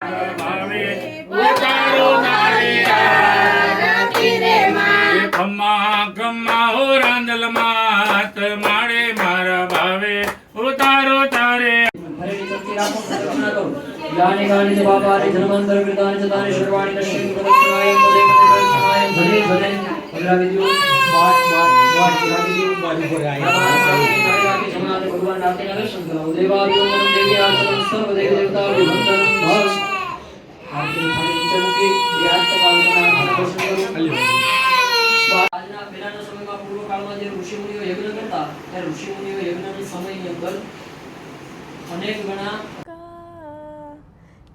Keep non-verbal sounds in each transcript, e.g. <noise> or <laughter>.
ભાવે ઉતારો મારે આરતી રે માં એ ખમ્મા ખમ્મા હો રાંદલ માત મારે મારા ભાવે ઉતારો તારે યાની ગાની ચ ધર્માંતર કૃતાની ચ સર્વાણી નશ્યંતિ પ્રદક્ષિણાય પદે પદે પ્રદક્ષિણાય ધરે ધરે અગ્રાવી દ્યો પાઠ પાઠ પાઠ અગ્રાવી દ્યો આયા ભગવાન રાતે દર્શન કરો દેવાદિઓ દેવી આસન સર્વ દેવ દેવતા વંદનમ ભવ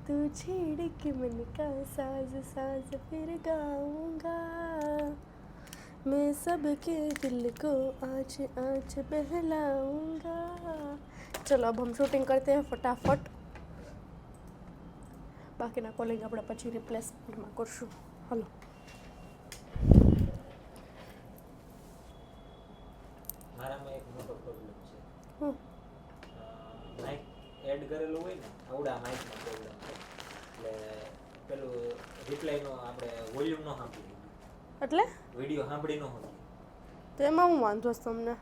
तू छेड़ के मन का साज साज फिर गाऊँगा मैं सबके दिल को आँच आँच बहलाऊँगा। चलो, अब हम शूटिंग करते हैं फटाफट। બાકીના કોલિંગ આપણે પછી રિપ્લેસમેન્ટમાં કરશું. હલો. મારામાં એક મોટો પ્રોબ્લેમ છે. માઇક એડ કરેલું હોય ને આવડા માઇકમાં પ્રોબ્લેમ એટલે પેલું રિપ્લાયનો આપણે વોલ્યુમ નો સાંભળી એટલે? વીડિયો સાંભળી ન તો એમાં હું વાંધો તમને?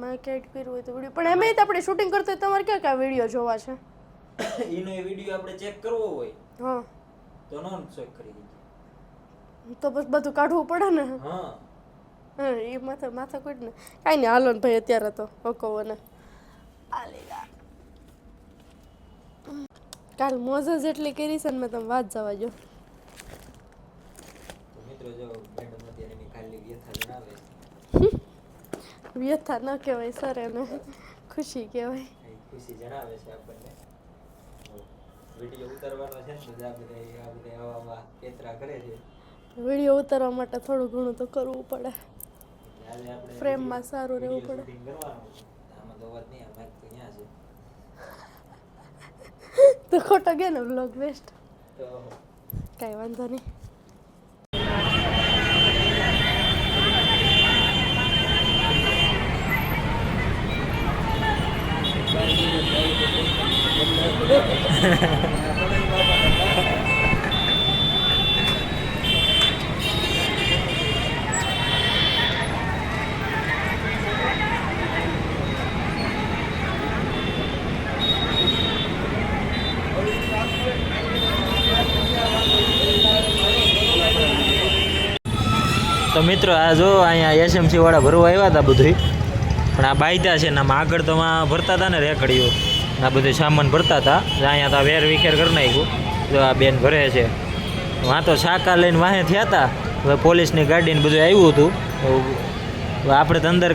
મેં કેટ કર્યું હોય તો વીડિયો પણ એમાં તો આપણે શૂટિંગ કરતો તમારે ક્યાં ક્યાં વીડિયો જોવા છે? <coughs> એનો એ વિડિયો આપણે ચેક કરવો હોય હા. તો નોન ચેક કરી દઈએ. તો બસ બધું કાઢવું પડે ને. હા. હા એ માથા માથા કોઈ ને. કાંઈ નહીં હાલો ને ભાઈ અત્યારે તો હકો ને કાલ મોજા જેટલી કરી છે ને મેં તમે વાત જવા જો મિત્રો જો મેડમ અત્યારે એની ખાલી વ્યથા જણાવે <laughs> વ્યથા ન કહેવાય સર એને. ખુશી કહેવાય. ખુશી જણાવે છે આપણને. વીડિયો ઉતારવાનો છે ને બધા બધા આ બધા આવા આવા પેતરા કરે છે. વીડિયો ઉતારવા માટે થોડું ઘણું તો કરવું પડે. ફ્રેમમાં સારું રહેવું પડે. આમાં તો વાત નહીં આ mic તો અહીંયા છે. <laughs> તો ખોટો ગયો ને બ્લોગ વેસ્ટ કાંઈ વાંધો નહીં. તો મિત્રો, આ જો અહીંયા એસએમસી વાળા ભરવા આવ્યા હતા બધું પણ આ બાયતા છે ને આગળ તો ભરતા હતા ને રેકડીઓ. આ બધું સામાન ભરતા હતા. અહીંયા તો વેર વિખેર કરી નાખ્યું. જો આ બેન ભરે છે. વાં તો શાકા લઈને વાહે થયા હતા. હવે પોલીસની ગાડીને બધું આવ્યું હતું. આપણે તો અંદર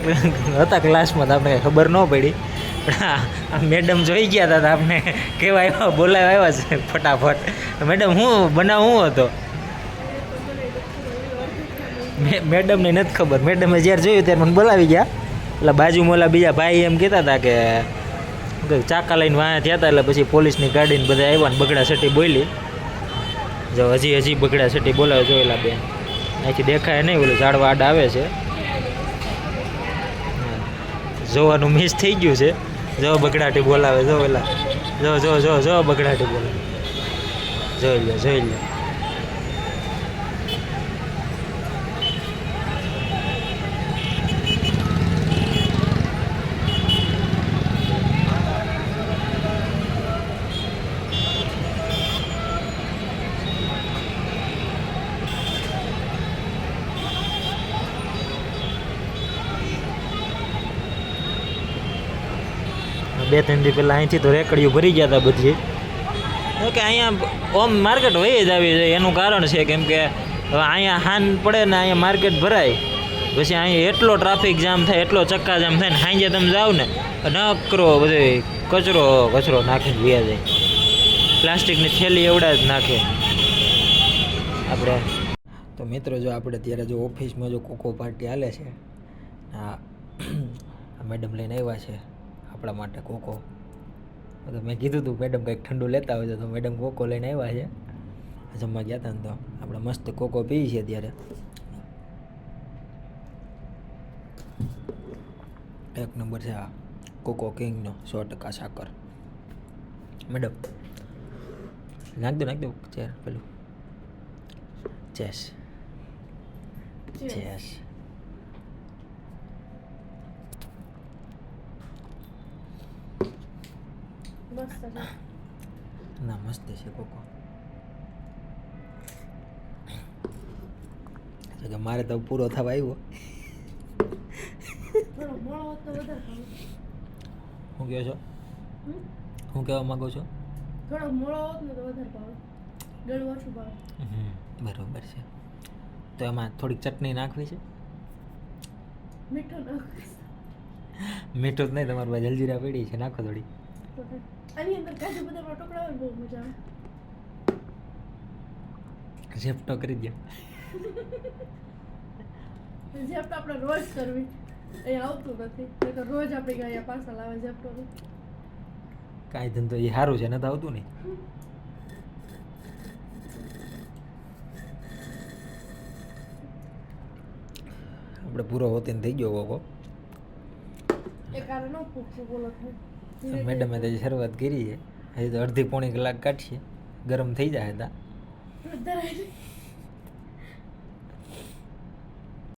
હતા ક્લાસમાં તો આપણે ખબર ન પડી. પણ મેડમ જોઈ ગયા હતા આપણે કેવા આવ્યા બોલાવ્યા આવ્યા છે ફટાફટ. મેડમ, હું બનાવ શું હતો? મેડમને નથી ખબર. મેડમે જ્યારે જોયું ત્યારે મને બોલાવી ગયા. એટલે બાજુમાં ઓલા બીજા ભાઈ એમ કહેતા હતા કે ચાકા લઈને વાયા થયા હતા એટલે પછી પોલીસની ગાડીને બધા આવ્યા ને બગડા સટી બોલી. જો હજી હજી બગડા સટી બોલાવે જોયેલા બેન. અહીંથી દેખાય નહીં, ઓલું ઝાડવા આડા આવે છે. જોવાનું મિસ થઈ ગયું છે. જો બગડાટી બોલાવે, જો એલા જો જો જો જો બગડાટી બોલાવે. જોઈ લો જોઈ લો બે ત્રણ દી પહેલાં અહીંથી તો રેકડીઓ ભરી ગયા હતા બધી. તો કે અહીંયા ઓમ માર્કેટ વહી જ આવી જાય એનું કારણ છે કેમ કે હવે અહીંયા હાન પડે ને અહીંયા માર્કેટ ભરાય. પછી અહીંયા એટલો ટ્રાફિક જામ થાય એટલો ચક્કા જામ થાય ને સાંજે તમે જાઓ ને નકરો બધો કચરો કચરો નાખીને વ્યા જાય. પ્લાસ્ટિકની થેલી એવડા જ નાખે. આપણે તો મિત્રો જો આપણે ત્યારે જો ઓફિસમાં જો કોકો પાર્ટી હાલે છે આ મેડમ લઈને આવ્યા છે. આપણા માટે કોકો. તો મેં કીધું હતું મેડમ કંઈક ઠંડુ લેતા હોય તો મેડમ કોકો લઈને આવ્યા છે. જમવા ગયા હતા ને તો. આપણે મસ્ત કોકો પીએ છીએ ત્યારે એક નંબર છે આ કોકો કિંગનો સો ટકા સાકર. મેડમ નાખ દો નાખ દો ચેર પેલું. ચેસ. ચેસ મસ્ત છે ના મસ્ત છે કોકો કે મારે તો પૂરો થવા આવ્યો હું કહો છો હું કહેવા માંગો છું થોડો મોળો હોત ને તો વધારે ભાવે ગળું ઓછું ભાવે બરોબર છે તો એમાં થોડીક ચટણી નાખવી છે મીઠું નાખવી મીઠું જ નહીં તમારી પાસે જલજીરા પડી છે નાખો થોડી. આની અંદર કાજુ બદામના ટુકડા હોય બહુ મજા આવે. ઝેપટો કરી દે. ઝેપટો આપણે રોજ કરવી. એ આવતું નથી. નહીં તો રોજ આપણે અહીંયા પાર્સલ આવે ઝેપટો કાંઈ ધંધો એ સારું છે નથી આવતું ને આપણે પૂરો હોતીને થઈ ગયો કોકો એ કારણે ન પૂછું બોલો મેડમે તો શરૂઆત કરી છે હજી તો અડધી પોણી કલાક કાઢીએ ગરમ થઈ જાય હતા.